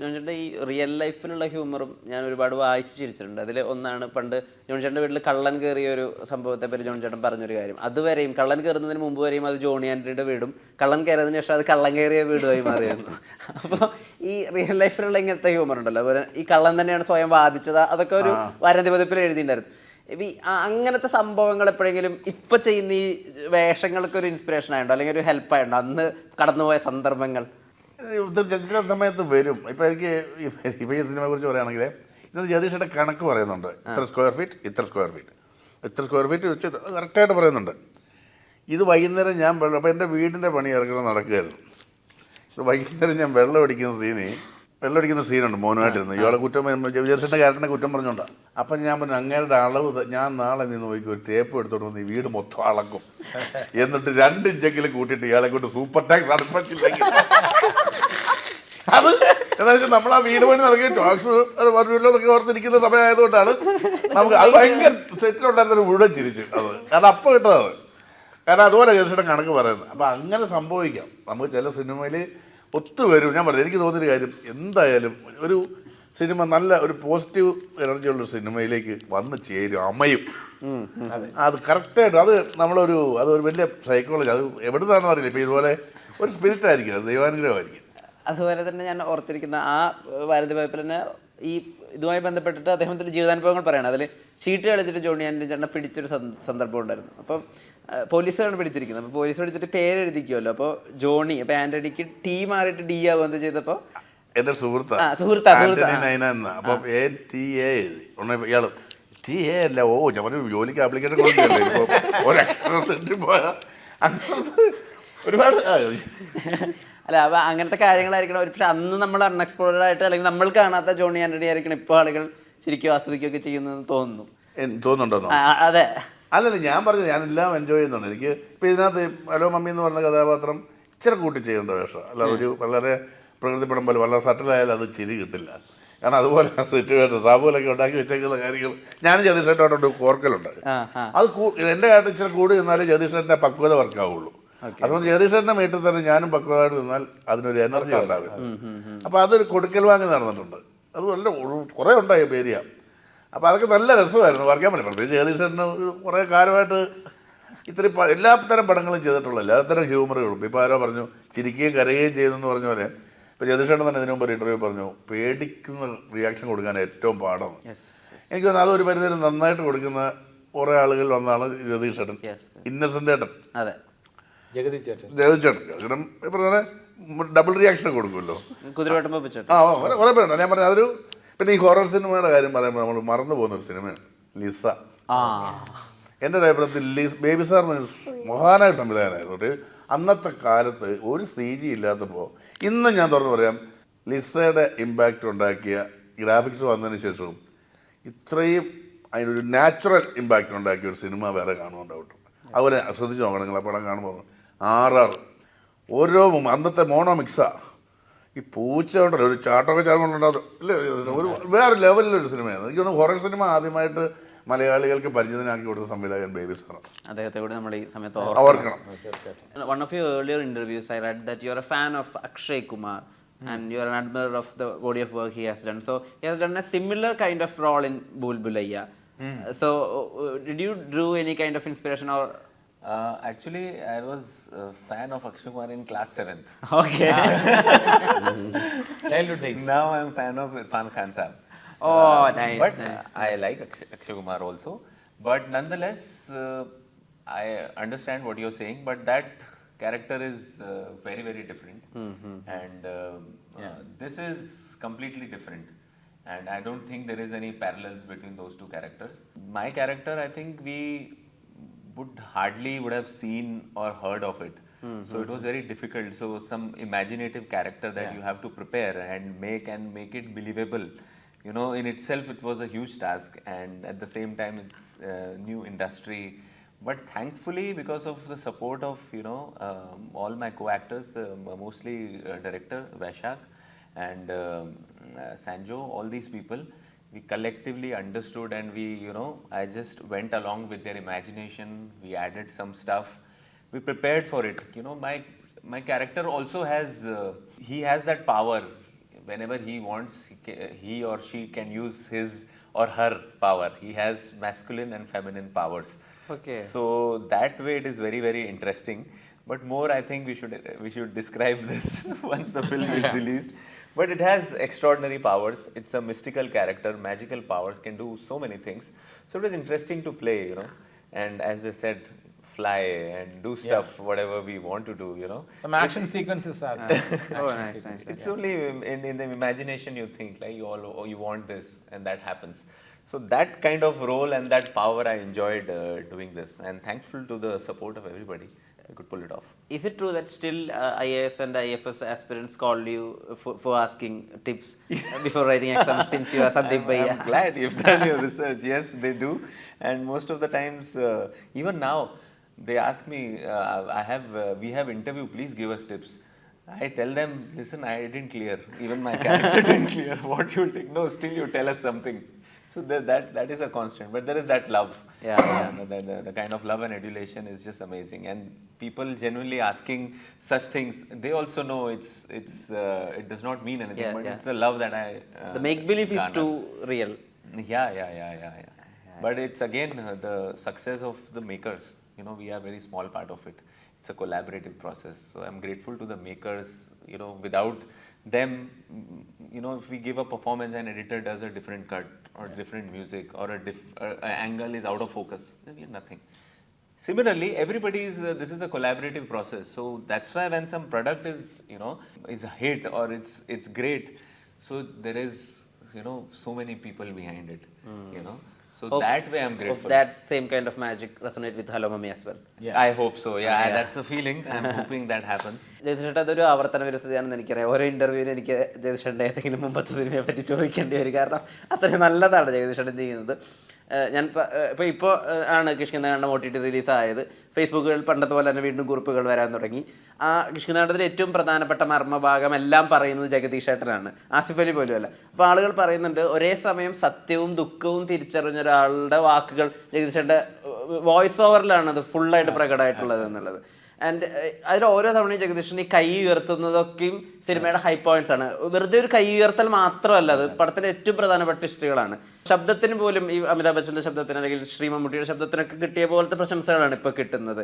ജോൺചേട്ടന്റെ ഈ റിയൽ ലൈഫിലുള്ള ഹ്യൂമറും ഞാൻ ഒരുപാട് വായിച്ച് ചിരിച്ചിട്ടുണ്ട്. അതിൽ ഒന്നാണ് പണ്ട് ജോൺ ജോൺചേട്ടന്റെ വീട്ടിൽ കള്ളൻ കയറിയ ഒരു സംഭവത്തെ പറ്റി ജോൺചേട്ടൻ പറഞ്ഞൊരു കാര്യം. അതുവരെയും കള്ളൻ കയറുന്നതിന് മുമ്പ് വരെയും അത് ജോണി ആന്റണിയുടെ വീടും കള്ളൻ കയറിയതിന് ശേഷം അത് കള്ളൻ കയറിയ വീടുമായി മാറിയിരുന്നു. അപ്പോൾ ഈ റിയൽ ലൈഫിലുള്ള ഇങ്ങനത്തെ ഹ്യൂമർ ഉണ്ടല്ലോ. അതുപോലെ ഈ കള്ളൻ തന്നെയാണ് സ്വയം വാദിച്ചത്. അതൊക്കെ ഒരു വരന്തി പതിപ്പിൽ എഴുതിയിട്ടുണ്ടായിരുന്നു. ഇപ്പൊ ഈ അങ്ങനത്തെ സംഭവങ്ങൾ എപ്പോഴെങ്കിലും ഇപ്പൊ ചെയ്യുന്ന ഈ വേഷങ്ങൾക്ക് ഒരു ഇൻസ്പിറേഷൻ ആയിട്ടുണ്ടോ അല്ലെങ്കിൽ ഒരു ഹെൽപ്പ് ആയിട്ടുണ്ടോ അന്ന് കടന്നുപോയ സന്ദർഭങ്ങൾ. ചില സമയത്ത് വരും. ഇപ്പം എനിക്ക് ഇപ്പം ഈ സിനിമയെ കുറിച്ച് പറയുകയാണെങ്കിൽ ഇത് ജതീഷയുടെ കണക്ക് പറയുന്നുണ്ട്. ഇത്ര സ്ക്വയർ ഫീറ്റ് ഇത്ര സ്ക്വയർ ഫീറ്റ് ഇത്ര സ്ക്വയർ ഫീറ്റ് വെച്ച് കറക്റ്റായിട്ട് പറയുന്നുണ്ട്. ഇത് വൈകുന്നേരം ഞാൻ വെള്ളം അപ്പം എന്റെ വീടിന്റെ പണി ഇറങ്ങുന്നത് നടക്കുകയായിരുന്നു. ഇത് വൈകുന്നേരം ഞാൻ വെള്ളം അടിക്കുന്ന സീന് വെള്ളം അടിക്കുന്ന സീനുണ്ട് മോനുമായിട്ടിരുന്നു. ഇയാളെ കുറ്റം വിചാരിച്ചിട്ട് ക്യാരക്ടറിനെ കുറ്റം പറഞ്ഞോണ്ടാ. അപ്പം ഞാൻ പറഞ്ഞു അങ്ങേരുടെ അളവ് ഞാൻ നാളെ നിന്ന് നോക്കി ഒരു ടേപ്പ് എടുത്തോണ്ട് വന്ന് ഈ വീട് മൊത്തം അളക്കും. എന്നിട്ട് രണ്ട് ഇഞ്ചെങ്കിലും കൂട്ടിയിട്ട് ഇയാളെ കൊണ്ട് സൂപ്പർ ടാക്സ് അടുപ്പിച്ചില്ലെങ്കിൽ അത് എന്താ വെച്ചാൽ നമ്മൾ ആ വീട് പണി നടക്കുകയും ടാക്സ് അത് വീട്ടിലൊക്കെ ഓർത്തിരിക്കുന്ന സമയമായതുകൊണ്ടാണ് നമുക്ക് അത് ഭയങ്കര സെറ്റിലുണ്ടായിരുന്ന ഒരു മുഴുവൻ ചിരിച്ചു അത്. കാരണം അപ്പം കിട്ടുന്നത് കാരണം അതുപോലെ ജേഴ്സിയുടെ കണക്ക് പറയുന്നത്. അപ്പം അങ്ങനെ സംഭവിക്കാം. നമുക്ക് ചില സിനിമയിൽ ഒത്തുവരും ഞാൻ പറഞ്ഞു എനിക്ക് തോന്നിയൊരു കാര്യം. എന്തായാലും ഒരു സിനിമ നല്ല ഒരു പോസിറ്റീവ് എനർജി ഉള്ള ഒരു സിനിമയിലേക്ക് വന്ന് ചേരും അമ്മയും അത് കറക്റ്റായിട്ട് അത് നമ്മളൊരു ഒരു വലിയ സൈക്കോളജി അത് എവിടുന്നാണെന്ന് അറിയില്ല. ഇപ്പം ഇതുപോലെ ഒരു സ്പിരിറ്റ് ആയിരിക്കും അത് ദൈവാനുഗ്രഹമായിരിക്കും. അതുപോലെ തന്നെ ഞാൻ ഓർത്തിരിക്കുന്ന ആ ഭാരതി പൈപ്പിൽ തന്നെ ഈ ഇതുമായി ബന്ധപ്പെട്ടിട്ട് അദ്ദേഹത്തിന്റെ ജീവിതാനുഭവങ്ങൾ പറയണം. അതിൽ ചീട്ട് കളിച്ചിട്ട് ജോണി ആൻഡി ചേട്ടനെ പിടിച്ചൊരു സന്ദ- സന്ദർഭം ഉണ്ടായിരുന്നു. അപ്പം പോലീസാണ് പിടിച്ചിരിക്കുന്നത്. അപ്പോൾ പോലീസ് പിടിച്ചിട്ട് പേരെഴുതിക്കുമല്ലോ അപ്പോൾ ജോണി അപ്പോൾ ആന്റണിക്ക് ടീ മാറിയിട്ട് ഡി ആവുക എന്ത് ചെയ്തപ്പോൾ എന്റെ സുഹൃത്താ. ആ, സുഹൃത്താ, സുഹൃത്താ. ആന്റണി നൈന എന്ന. അപ്പൊ എ ടി എ എഴുതി. ഇയാൾ ടി എ അല്ല ഓ ഞാൻ പറഞ്ഞു ജോലിക്ക് ആപ്ലിക്കേഷൻ ഇപ്പൊ ഒരുപാട് അല്ല അപ്പൊ അങ്ങനത്തെ കാര്യങ്ങളായിരിക്കണം. ഒരു പക്ഷെ അന്ന് നമ്മൾ അൺഎക്സ്പ്ലോർഡ് ആയിട്ട് അല്ലെങ്കിൽ നമ്മൾ കാണാത്ത ജോണി ആന്റണി ആയിരിക്കണം ഇപ്പോൾ ആളുകൾ ശരിക്കും ആസ്വദിക്കുകയൊക്കെ ചെയ്യുന്നതെന്ന് തോന്നുന്നു. തോന്നുന്നുണ്ടോ അതെ. അല്ലല്ല ഞാൻ പറഞ്ഞു ഞാൻ എല്ലാം എൻജോയ് ചെയ്യുന്നുണ്ട്. എനിക്ക് ഇപ്പൊ ഇതിനകത്ത് ഹലോ മമ്മി എന്ന് പറഞ്ഞ കഥാപാത്രം ഇച്ചിരി കൂട്ടി ചെയ്യേണ്ട വേഷം അല്ല ഒരു വളരെ പ്രകൃതിപ്പടം പോലെ വളരെ സട്ടിലായാലും അത് ചിരി കിട്ടില്ല. കാരണം അതുപോലെ സിറ്റുവേഷൻ സാബുലൊക്കെ ഉണ്ടാക്കി വെച്ചേക്കുന്ന കാര്യങ്ങൾ. ഞാനും ജതിഷേട്ടോട്ട് കോർക്കലുണ്ട്. അത് എന്റെ കാര്യത്തിൽ ഇച്ചിരി കൂടി നിന്നാലേ ജതീഷേട്ടന്റെ പക്വത വർക്കാവുള്ളൂ. അതുകൊണ്ട് ജതീഷേട്ടന്റെ വീട്ടിൽ തന്നെ ഞാനും പക്വതായിട്ട് നിന്നാൽ അതിനൊരു എനർജി ഉണ്ടാകും അപ്പോൾ അതൊരു കൊടുക്കൽ വാങ്ങി നടന്നിട്ടുണ്ട്. അത് നല്ല കുറേ ഉണ്ടായി ഏരിയ അപ്പോൾ അതൊക്കെ നല്ല രസമായിരുന്നു വർക്കാൻ പറ്റും. പ്രത്യേകിച്ച് ജഗദീശന് കുറേ കാലമായിട്ട് ഇത്തിരി എല്ലാ തരം പടങ്ങളും ചെയ്തിട്ടുള്ളൂ എല്ലാ തരം ഹ്യൂമറുകളും ഇപ്പോൾ ആരോ പറഞ്ഞു ചിരിക്കുകയും കരയുകയും ചെയ്യുന്നെന്ന് പറഞ്ഞ പോലെ ഇപ്പോൾ ജ്യോതിഷേട്ടൻ തന്നെ ഇതിനു മുമ്പ് ഒരു ഇന്റർവ്യൂ പറഞ്ഞു പേടിക്കുന്ന റിയാക്ഷൻ കൊടുക്കാൻ ഏറ്റവും പാടാണ്. എനിക്ക് തോന്നുന്നു അതൊരു പരിധി നന്നായിട്ട് കൊടുക്കുന്ന കുറേ ആളുകൾ വന്നാണ് ജ്യോതിഷേട്ടൻ. ഇന്നസെന്റ് ഏട്ടൻ. അതെ. ജഗതി ചേട്ടൻ. പറഞ്ഞ ഡബിൾ റിയാക്ഷൻ കൊടുക്കുമല്ലോ. കുതിരവട്ടം ആ കുറെ പേരുണ്ട്. ഞാൻ പറഞ്ഞ അതൊരു പിന്നെ ഈ ഹൊറർ സിനിമയുടെ കാര്യം പറയുമ്പോൾ നമ്മൾ മറന്നു പോകുന്ന ഒരു സിനിമയാണ് ലിസ ആ. എന്റെ ഒരു അഭിപ്രായത്തിൽ ബേബി സാർ മഹാനായ സംവിധായകനായിരുന്നു. അന്നത്തെ കാലത്ത് ഒരു സി ജി ഇല്ലാത്തപ്പോൾ ഇന്ന് ഞാൻ തുറന്നു പറയാം ലിസയുടെ ഇമ്പാക്റ്റ് ഉണ്ടാക്കിയ ഗ്രാഫിക്സ് വന്നതിന് ശേഷവും ഇത്രയും അതിനൊരു നാച്ചുറൽ ഇമ്പാക്റ്റ് ഉണ്ടാക്കിയ ഒരു സിനിമ വേറെ കാണുന്നുണ്ടാവും അതുപോലെ ശ്രദ്ധിച്ച് നോക്കണം നിങ്ങൾ ആ പടം കാണുമ്പോൾ ആർ ആർ. ഓരോ അന്നത്തെ മോണോ മിക്സാ ഈ പൂച്ച ഉണ്ടല്ലോ ഒരു ചാട്ടമൊക്കെ ചാടുന്നുണ്ടാകും ഇല്ല ഒരു വേറെ ലെവലിലൊരു സിനിമയാണ് എനിക്ക് തോന്നുന്നു ഹൊറർ സിനിമ ആദ്യമായിട്ട് മലയാളികൾക്ക് പരിചിതനാക്കി കൊടുത്ത സംവിധായകൻ ബേബി സാറ. അദ്ദേഹത്തെ കൂടി നമ്മൾ ഈ സമയത്ത് ഓർക്കണം. One of you earlier interviews I read that you are a fan of Akshay Kumar and you are admirer of the body of work he has done so he has done a similar kind of role in ബുൽബുലയ്യ so did you drew any kind of inspiration or Uh, actually, I was a fan of Akshay Kumar in class 7th. Okay. Childhood days. Now I'm a fan of Irfan Khan, sir. Oh, nice. But nice. I like Akshay, Akshay Kumar also. But nonetheless, uh, I understand what you're saying, but that character is uh, very, very different. And um, uh, this is completely different. And I don't think there is any parallels between those two characters. My character, I think we would hardly would have seen or heard of it. So it was very difficult. So some imaginative character that you have to prepare and make and make it believable. You know, in itself, it was a huge task, and at the same time, it's a new industry. But thankfully, because of the support of you know um, all my co-actors, uh, mostly uh, director Vaishak and um, uh, Sanjo, all these people, we collectively understood and we, you know, I just went along with their imagination. We added some stuff. We prepared for it. You know, my my character also has uh, he has that power whenever he wants, he, he or she can use his or her power. He has masculine and feminine powers. Okay. So that way it is very very interesting. But more, I think we should we should describe this once the film is released. But it has extraordinary powers. It's a mystical character, magical powers, can do so many things. So it was interesting to play, you know. And as they said, fly and do stuff, whatever we want to do, you know. Some action sequences are there. Oh, Action nice, nice, sequences. It's only in, in the imagination you think like you all oh, you want this and that happens. So that kind of role and that power I enjoyed uh, doing this and thankful to the support of everybody I could pull it off. Is it true that still uh, IAS and IFS aspirants call you for, for asking tips before writing exams since you are Sandeep I'm, Bhaiya? I'm glad you've done your research. Yes, they do. And most of the times, uh, even now, they ask me, uh, I have, uh, we have interview, please give us tips. I tell them, listen, I didn't clear. Even my character didn't clear. What you take? No, still you tell us something. So that, that, that is a constant. But there is that love. Yeah, yeah. The, the, the, the kind of love and adulation is just amazing. And people genuinely asking such things, they also know it's, it's, uh, it does not mean anything, Yeah, but yeah. it's the love that I. Uh, the make believe is too real. Yeah, yeah, yeah, yeah, yeah. But it's again uh, the success of the makers. You know, we are a very small part of it. It's a collaborative process. So I'm grateful to the makers. You know, without them, mm, you know, if we give a performance and editor does a different cut or different music or a diff, uh, angle is out of focus, then we nothing. Similarly, everybody is, uh, this is a collaborative process. So that's why when some product is, you know, is a hit or it's, it's great, so there is, you know, so many people behind it, you know. So Hope- that way I'm Hope grateful. that same kind of magic resonate with Hello Mummy as well. Yeah. I hope so. Yeah, yeah. that's the feeling. I'm hoping that happens. ജയതിഷേട്ട അതൊരു ആവർത്തന വിരസതയാണെന്ന് എനിക്കറിയാം ഓരോ ഇന്റർവ്യൂവിന് എനിക്ക് ജയതിഷേട്ടന്റെ ഏതെങ്കിലും മുമ്പത്തെ സിനിമയെ പറ്റി ചോദിക്കേണ്ടി വരും കാരണം അത്രയും നല്ലതാണ് ജഗദീഷേട്ടൻ ചെയ്യുന്നത് ഞാൻ ഇപ്പോൾ ഇപ്പോൾ ആണ് Kishkindha Kaandam O T T release ആയത് ഫേസ്ബുക്കുകളിൽ പണ്ടത്തെ പോലെ തന്നെ വീണ്ടും കുറിപ്പുകൾ വരാൻ തുടങ്ങി. ആ കൃഷ്ണനാണ്ടത്തിൽ ഏറ്റവും പ്രധാനപ്പെട്ട മർമ്മഭാഗം എല്ലാം പറയുന്നത് ജഗദീഷ് ഏട്ടനാണ്. ആസിഫ് അലി പോലും അല്ല. അപ്പോൾ ആളുകൾ പറയുന്നുണ്ട് ഒരേ സമയം സത്യവും ദുഃഖവും തിരിച്ചറിഞ്ഞ ഒരാളുടെ വാക്കുകൾ ജഗദീഷ് ഏട്ടന്റെ വോയിസ് ഓവറിലാണ് അത് ഫുള്ളായിട്ട് പ്രകടമായിട്ടുള്ളത് എന്നുള്ളത്. ആൻഡ് അതിൽ ഓരോ തവണയും ജഗദീഷൻ ഈ കൈ ഉയർത്തുന്നതൊക്കെയും സിനിമയുടെ ഹൈ പോയിന്റ്സ് ആണ്. വെറുതെ ഒരു കൈ ഉയർത്തൽ മാത്രമല്ല അത് പടത്തിലെ ഏറ്റവും പ്രധാനപ്പെട്ട ഇഷ്ടികളാണ് ശബ്ദത്തിന് പോലും ഈ അമിതാഭ് ബച്ചന്റെ ശബ്ദത്തിന് അല്ലെങ്കിൽ ശ്രീ മമ്മൂട്ടിയുടെ ശബ്ദത്തിനൊക്കെ കിട്ടിയ പോലത്തെ പ്രശംസകളാണ് ഇപ്പൊ കിട്ടുന്നത്.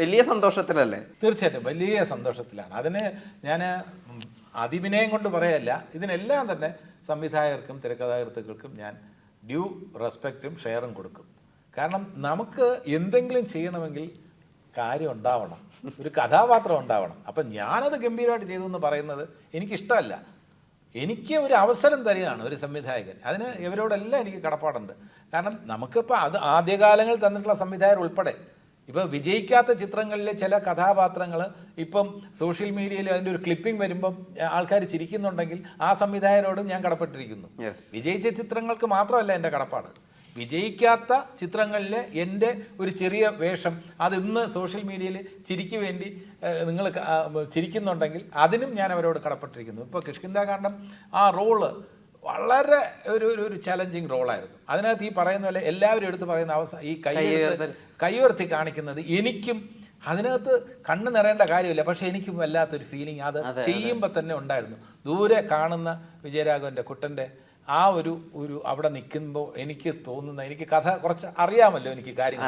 വലിയ സന്തോഷത്തിലല്ലേ? തീർച്ചയായിട്ടും. വലിയ സന്തോഷത്തിലാണ്. അതിന് ഞാൻ അതിവിനയം കൊണ്ട് പറയല്ല ഇതിനെല്ലാം തന്നെ സംവിധായകർക്കും തിരക്കഥാകൃത്തുക്കൾക്കും ഞാൻ ഡ്യൂ റെസ്പെക്റ്റും ഷെയറും കൊടുക്കും. കാരണം നമുക്ക് എന്തെങ്കിലും ചെയ്യണമെങ്കിൽ കാര്യം ഉണ്ടാവണം. ഒരു കഥാപാത്രം ഉണ്ടാവണം. അപ്പം ഞാനത് ഗംഭീരമായിട്ട് ചെയ്തു എന്ന് പറയുന്നത് എനിക്കിഷ്ടമല്ല. എനിക്ക് ഒരു അവസരം തരികയാണ് ഒരു സംവിധായകൻ. അതിന് ഇവരോടെല്ലാം എനിക്ക് കടപ്പാടുണ്ട്. കാരണം നമുക്കിപ്പോൾ അത് ആദ്യകാലങ്ങളിൽ തന്നിട്ടുള്ള സംവിധായകർ ഉൾപ്പെടെ. ഇപ്പോൾ വിജയിക്കാത്ത ചിത്രങ്ങളിലെ ചില കഥാപാത്രങ്ങൾ ഇപ്പം സോഷ്യൽ മീഡിയയിൽ അതിന്റെ ഒരു ക്ലിപ്പിംഗ് വരുമ്പം ആൾക്കാർ ചിരിക്കുന്നുണ്ടെങ്കിൽ ആ സംവിധായകരോടും ഞാൻ കടപ്പെട്ടിരിക്കുന്നു. വിജയിച്ച ചിത്രങ്ങൾക്ക് മാത്രമല്ല എന്റെ കടപ്പാട്. വിജയിക്കാത്ത ചിത്രങ്ങളിൽ എന്റെ ഒരു ചെറിയ വേഷം അത് ഇന്ന് സോഷ്യൽ മീഡിയയിൽ ചിരിക്ക് വേണ്ടി നിങ്ങൾ ചിരിക്കുന്നുണ്ടെങ്കിൽ അതിനും ഞാൻ അവരോട് കടപ്പെട്ടിരിക്കുന്നു. ഇപ്പോൾ കിഷ്കിന്ദാകാന്ഡം ആ റോൾ വളരെ ഒരു ഒരു ഒരു ചലഞ്ചിങ് റോളായിരുന്നു. അതിനകത്ത് ഈ പറയുന്ന പോലെ എല്ലാവരും എടുത്ത് പറയുന്ന അവസ്ഥ ഈ കൈ. കൈയുയർത്തി കാണിക്കുന്നത് എനിക്കും അതിനകത്ത് കണ്ണ് നിറയേണ്ട കാര്യമില്ല. പക്ഷെ എനിക്കും വല്ലാത്തൊരു ഫീലിംഗ് അത് ചെയ്യുമ്പോൾ തന്നെ ഉണ്ടായിരുന്നു. ദൂരെ കാണുന്ന വിജയരാഘവന്റെ കുട്ടന്റെ ആ ഒരു ഒരു അവിടെ നിൽക്കുമ്പോൾ എനിക്ക് തോന്നുന്ന എനിക്ക് കഥ കുറച്ച് അറിയാമല്ലോ എനിക്ക് കാര്യങ്ങൾ.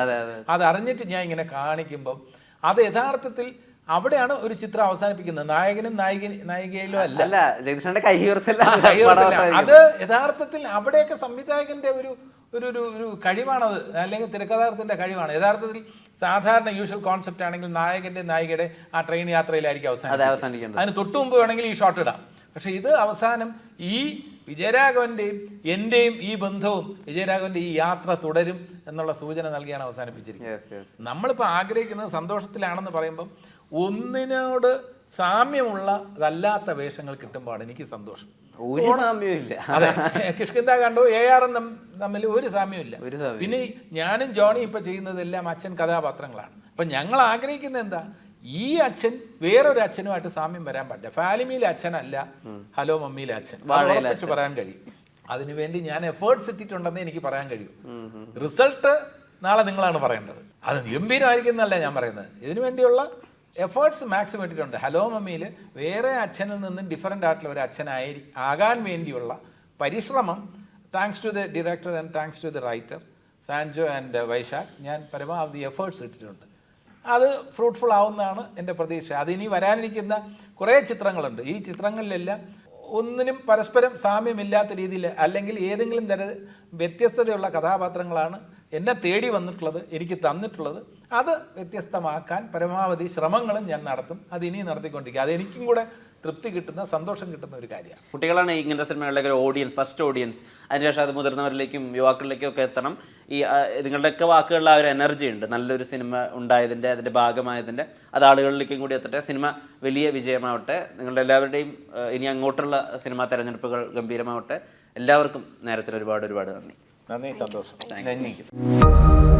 അതെ, അറിഞ്ഞിട്ട് ഞാൻ ഇങ്ങനെ കാണിക്കുമ്പം അത് യഥാർത്ഥത്തിൽ അവിടെയാണ് ഒരു ചിത്രം അവസാനിപ്പിക്കുന്നത്. നായകനും നായിക നായികയിലും അല്ല. അത് യഥാർത്ഥത്തിൽ അവിടെയൊക്കെ സംവിധായകന്റെ ഒരു ഒരു ഒരു ഒരു കഴിവാണത്. അല്ലെങ്കിൽ തിരക്കഥാർത്ഥത്തിന്റെ കഴിവാണ്. യഥാർത്ഥത്തിൽ സാധാരണ യൂഷ്വൽ കോൺസെപ്റ്റ് ആണെങ്കിൽ നായകന്റെ നായികയുടെ ആ ട്രെയിൻ യാത്രയിലായിരിക്കും അവസാനം അതിന് തൊട്ടു മുമ്പ് വേണമെങ്കിൽ ഈ ഷോട്ട് ഇടാം. പക്ഷെ ഇത് അവസാനം ഈ വിജയരാഘവന്റെയും എന്റെയും ഈ ബന്ധവും വിജയരാഘവന്റെ ഈ യാത്ര തുടരും എന്നുള്ള സൂചന നൽകിയാണ് അവസാനിപ്പിച്ചിരിക്കുന്നത്. നമ്മളിപ്പോൾ ആഗ്രഹിക്കുന്നത് സന്തോഷത്തിലാണെന്ന് പറയുമ്പം ഒന്നിനോട് സാമ്യമുള്ളതല്ലാത്ത വേഷങ്ങൾ കിട്ടുമ്പോഴാണ് എനിക്ക് സന്തോഷം. ഒരു സാമ്യമില്ല അതെ. കിഷ്കിന്ദ കണ്ടു എ ആർ എം തമ്മിൽ ഒരു സാമ്യമില്ല പിന്നെ ഞാനും ജോണി ഇപ്പൊ ചെയ്യുന്നതെല്ലാം അച്ഛൻ കഥാപാത്രങ്ങളാണ്. അപ്പൊ ഞങ്ങൾ ആഗ്രഹിക്കുന്നത് എന്താ? ഈ അച്ഛൻ വേറൊരു അച്ഛനുമായിട്ട് സാമ്യം വരാൻ പറ്റില്ല ഫാലിമിയിലെ അച്ഛനല്ല ഹലോ മമ്മിയിലെ അച്ഛൻ. ഉറപ്പിച്ച് പറയാൻ കഴിയും. അതിനുവേണ്ടി ഞാൻ എഫേർട്സ് ഇട്ടിട്ടുണ്ടെന്ന് എനിക്ക് പറയാൻ കഴിയും. റിസൾട്ട് നാളെ നിങ്ങളാണ് പറയേണ്ടത്. അത് ഗംഭീരമായിരിക്കുന്നല്ല ഞാൻ പറയുന്നത്. ഇതിനു വേണ്ടിയുള്ള എഫേർട്സ് മാക്സിമം ഇട്ടിട്ടുണ്ട്. ഹലോ മമ്മിയിൽ വേറെ അച്ഛനിൽ നിന്നും ഡിഫറെന്റ് ആയിട്ടുള്ള ഒരു അച്ഛനായി ആകാൻ വേണ്ടിയുള്ള പരിശ്രമം thanks to the director and thanks to the writer Sanjo and Vaishakh ഞാൻ പരമാവധി എഫേർട്സ് ഇട്ടിട്ടുണ്ട്. അത് ഫ്രൂട്ട്ഫുൾ ആവുന്നതാണ് എന്റെ പ്രതീക്ഷ. അതിനി വരാനിരിക്കുന്ന കുറേ ചിത്രങ്ങളുണ്ട്. ഈ ചിത്രങ്ങളിലെല്ലാം ഒന്നിനും പരസ്പരം സാമ്യമില്ലാത്ത രീതിയിൽ അല്ലെങ്കിൽ ഏതെങ്കിലും തര വ്യത്യസ്തതയുള്ള കഥാപാത്രങ്ങളാണ് എന്നെ തേടി വന്നിട്ടുള്ളത് എനിക്ക് തന്നിട്ടുള്ളത്. അത് വ്യത്യസ്തമാക്കാൻ പരമാവധി ശ്രമങ്ങളും ഞാൻ നടത്തും. അത് ഇനിയും നടത്തിക്കൊണ്ടിരിക്കുക അതെനിക്കും കൂടെ തൃപ്തി കിട്ടുന്ന സന്തോഷം കിട്ടുന്ന ഒരു കാര്യമാണ്. കുട്ടികളാണ് ഇങ്ങനത്തെ സിനിമകളിലേക്ക് ഒരു ഓഡിയൻസ് ഫസ്റ്റ് ഓഡിയൻസ് അതിനുശേഷം അത് മുതിർന്നവരിലേക്കും യുവാക്കളിലേക്കും ഒക്കെ എത്തണം. ഈ നിങ്ങളുടെയൊക്കെ വാക്കുകളിൽ ആ ഒരു എനർജി ഉണ്ട്. നല്ലൊരു സിനിമ ഉണ്ടായതിന്റെ അതിന്റെ ഭാഗമായതിന്റെ അത് ആളുകളിലേക്കും കൂടി എത്തട്ടെ. സിനിമ വലിയ വിജയമാവട്ടെ. നിങ്ങളുടെ എല്ലാവരുടെയും ഇനി അങ്ങോട്ടുള്ള സിനിമാ തെരഞ്ഞെടുപ്പുകൾ ഗംഭീരമാവട്ടെ. എല്ലാവർക്കും നേരത്തിന് ഒരുപാട് ഒരുപാട് നന്ദി. നന്ദി സന്തോഷം. Thank you.